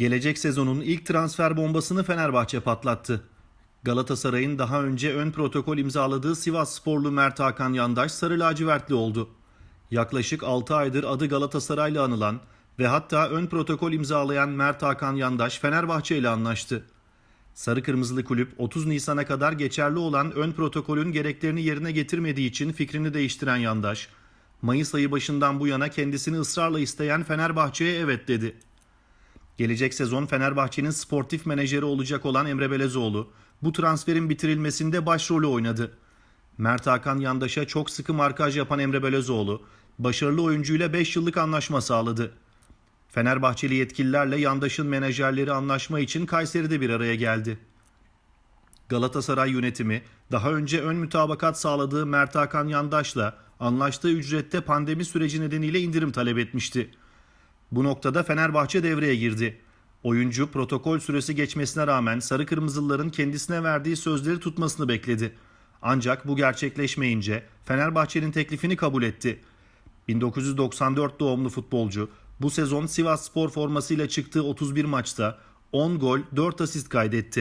Gelecek sezonun ilk transfer bombasını Fenerbahçe patlattı. Galatasaray'ın daha önce ön protokol imzaladığı Sivas sporlu Mert Hakan Yandaş sarı lacivertli oldu. Yaklaşık 6 aydır adı Galatasaray'la anılan ve hatta ön protokol imzalayan Mert Hakan Yandaş Fenerbahçe ile anlaştı. Sarı Kırmızılı Kulüp 30 Nisan'a kadar geçerli olan ön protokolün gereklerini yerine getirmediği için fikrini değiştiren Yandaş, Mayıs ayı başından bu yana kendisini ısrarla isteyen Fenerbahçe'ye evet dedi. Gelecek sezon Fenerbahçe'nin sportif menajeri olacak olan Emre Belezoğlu bu transferin bitirilmesinde başrolü oynadı. Mert Hakan Yandaş'a çok sıkı markaj yapan Emre Belezoğlu başarılı oyuncuyla 5 yıllık anlaşma sağladı. Fenerbahçeli yetkililerle Yandaş'ın menajerleri anlaşma için Kayseri'de bir araya geldi. Galatasaray yönetimi daha önce ön mütabakat sağladığı Mert Hakan Yandaş'la anlaştığı ücrette pandemi süreci nedeniyle indirim talep etmişti. Bu noktada Fenerbahçe devreye girdi. Oyuncu protokol süresi geçmesine rağmen Sarı Kırmızılıların kendisine verdiği sözleri tutmasını bekledi. Ancak bu gerçekleşmeyince Fenerbahçe'nin teklifini kabul etti. 1994 doğumlu futbolcu bu sezon Sivas Spor formasıyla çıktığı 31 maçta 10 gol 4 asist kaydetti.